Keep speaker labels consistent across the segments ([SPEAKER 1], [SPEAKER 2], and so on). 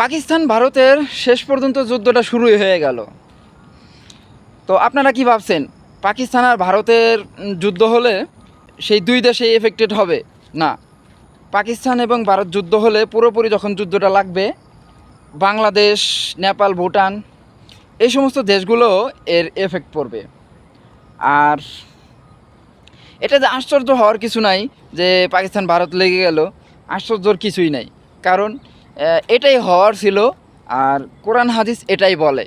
[SPEAKER 1] পাকিস্তান ভারতের শেষ পর্যন্ত যুদ্ধটা শুরুই হয়ে গেল। তো আপনারা কি ভাবছেন, পাকিস্তান আর ভারতের যুদ্ধ হলে সেই দুই দেশে এফেক্টেড হবে? না। পাকিস্তান এবং ভারত যুদ্ধ হলে পুরোপুরি যখন যুদ্ধটা লাগবে, বাংলাদেশ, নেপাল, ভুটান, এই সমস্ত দেশগুলো এর এফেক্ট পড়বে। আর এটা যে আশ্চর্য হওয়ার কিছু নাই যে পাকিস্তান ভারত লেগে গেল, আশ্চর্যর কিছুই নাই। কারণ এটাই হওয়ার ছিল আর কোরআন হাদিস এটাই বলে।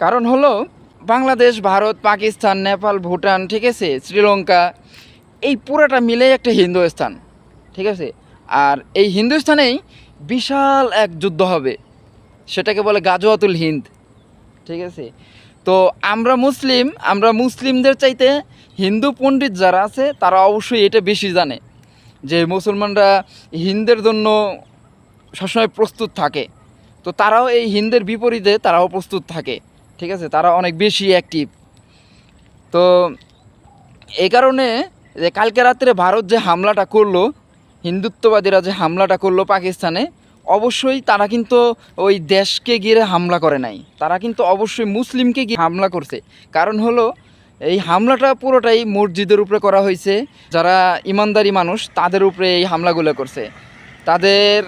[SPEAKER 1] কারণ হলো বাংলাদেশ, ভারত, পাকিস্তান, নেপাল, ভুটান, ঠিক আছে, শ্রীলঙ্কা, এই পুরোটা মিলেই একটা হিন্দুস্তান ঠিক আছে? আর এই হিন্দুস্থানেই বিশাল এক যুদ্ধ হবে, সেটাকে বলে গাজওয়াতুল হিন্দ, ঠিক আছে? তো আমরা মুসলিম, আমরা মুসলিমদের চাইতে হিন্দু পণ্ডিত যারা আছে, তারা অবশ্যই এটা বেশি জানে যে মুসলমানরা হিন্দের জন্য সবসময় প্রস্তুত থাকে। তো তারাও এই হিন্দের বিপরীতে তারাও প্রস্তুত থাকে, ঠিক আছে? তারা অনেক বেশি অ্যাক্টিভ তো এই কারণে যে কালকে রাত্রে ভারত যে হামলাটা করল, হিন্দুত্ববাদীরা যে হামলাটা করল পাকিস্তানে, অবশ্যই তারা কিন্তু ওই দেশকে গিয়ে হামলা করে নাই। তারা কিন্তু অবশ্যই মুসলিমকে গিয়ে হামলা করছে। কারণ হলো, এই হামলাটা পুরোটাই মসজিদের উপরে করা হয়েছে। যারা ইমানদারি মানুষ, তাদের উপরে এই হামলাগুলো করছে। তাদের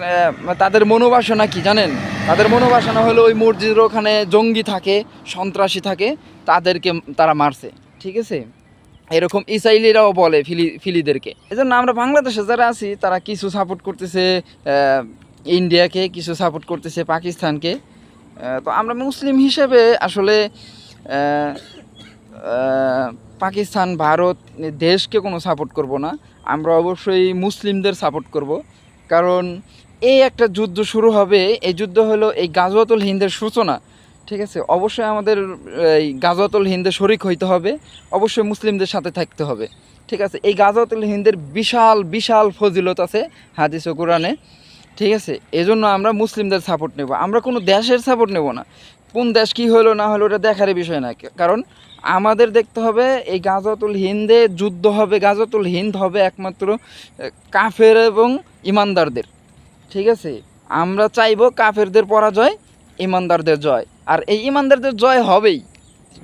[SPEAKER 1] তাদের মনোবাসনা কি জানেন? তাদের মনোবাসনা হলো ওই মসজিদের ওখানে জঙ্গি থাকে, সন্ত্রাসী থাকে, তাদেরকে তারা মারছে, ঠিক আছে? এরকম ইসাইলিরাও বলে ফিলি, ফিলিদেরকে। এই জন্য আমরা বাংলাদেশে যারা আছি, তারা কিছু সাপোর্ট করতেছে ইন্ডিয়াকে, কিছু সাপোর্ট করতেছে, পাকিস্তানকে। তো আমরা মুসলিম হিসেবে আসলে পাকিস্তান, ভারত, দেশকে কোনো সাপোর্ট করব না। আমরা অবশ্যই মুসলিমদের সাপোর্ট করব। কারণ এই একটা যুদ্ধ শুরু হবে, এই যুদ্ধ হলো এই গাজওয়াতুল হিন্দের সূচনা, ঠিক আছে? অবশ্যই আমাদের, এই গাজওয়াতুল হিন্দে শরিক হইতে হবে, অবশ্যই মুসলিমদের সাথে থাকতে হবে, ঠিক আছে? এই গাজওয়াতুল হিন্দের বিশাল বিশাল ফজিলত আছে হাদিস ও কোরআনে, ঠিক আছে? এজন্য আমরা মুসলিমদের সাপোর্ট নেব। আমরা কোনো দেশের সাপোর্ট নেব না। কোন দেশ কী হলো না হলো ওটা দেখার বিষয় না, কারণ আমাদের দেখতে হবে এই গাজওয়াতুল হিন্দে যুদ্ধ হবে, গাজওয়াতুল হিন্দ হবে একমাত্র কাফের এবং ইমানদারদের। ঠিক আছে? আমরা চাইব কাফেরদের পরাজয়, ইমানদারদের জয়। আর এই ইমানদারদের জয় হবেই।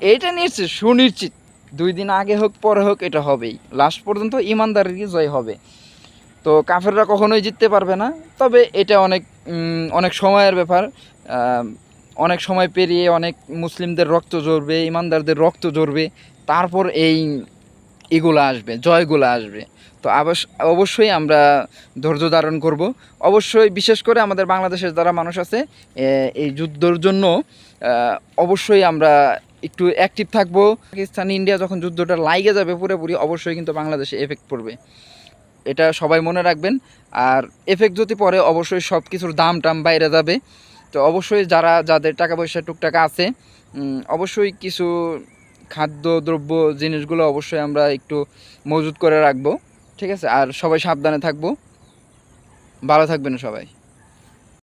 [SPEAKER 1] এইটা নিশ্চিত, সুনিশ্চিত। দুই দিন আগে হোক, পরে হোক, এটা হবেই। লাস্ট পর্যন্ত ইমানদারেরই জয় হবে। তো কাফেররা কখনোই জিততে পারবে না। তবে এটা অনেক অনেক সময়ের ব্যাপার। অনেক সময় পেরিয়ে অনেক মুসলিমদের রক্ত ঝরবে, ইমানদারদের রক্ত ঝরবে। তারপর এই এগুলো আসবে, জয়গুলো আসবে। তো অবশ্যই আমরা ধৈর্য ধারণ করব। অবশ্যই বিশেষ করে আমাদের বাংলাদেশের যারা মানুষ আছে এই যুদ্ধর জন্য অবশ্যই আমরা একটু অ্যাক্টিভ থাকব। পাকিস্তান, ইন্ডিয়া যখন যুদ্ধটা লাইগে যাবে পুরোপুরি, অবশ্যই কিন্তু বাংলাদেশে এফেক্ট পড়বে। এটা সবাই মনে রাখবেন। আর এফেক্ট যদি পরে অবশ্যই সব কিছুর দাম টাম বাইরে যাবে। তো অবশ্যই যারা, যাদের টাকা পয়সা টুকটাকা আছে অবশ্যই কিছু খাদ্য দ্রব্য জিনিসগুলো অবশ্যই আমরা একটু মজুত করে রাখব, ঠিক আছে? আর সবাই সাবধানে থাকব। ভালো থাকবেন সবাই।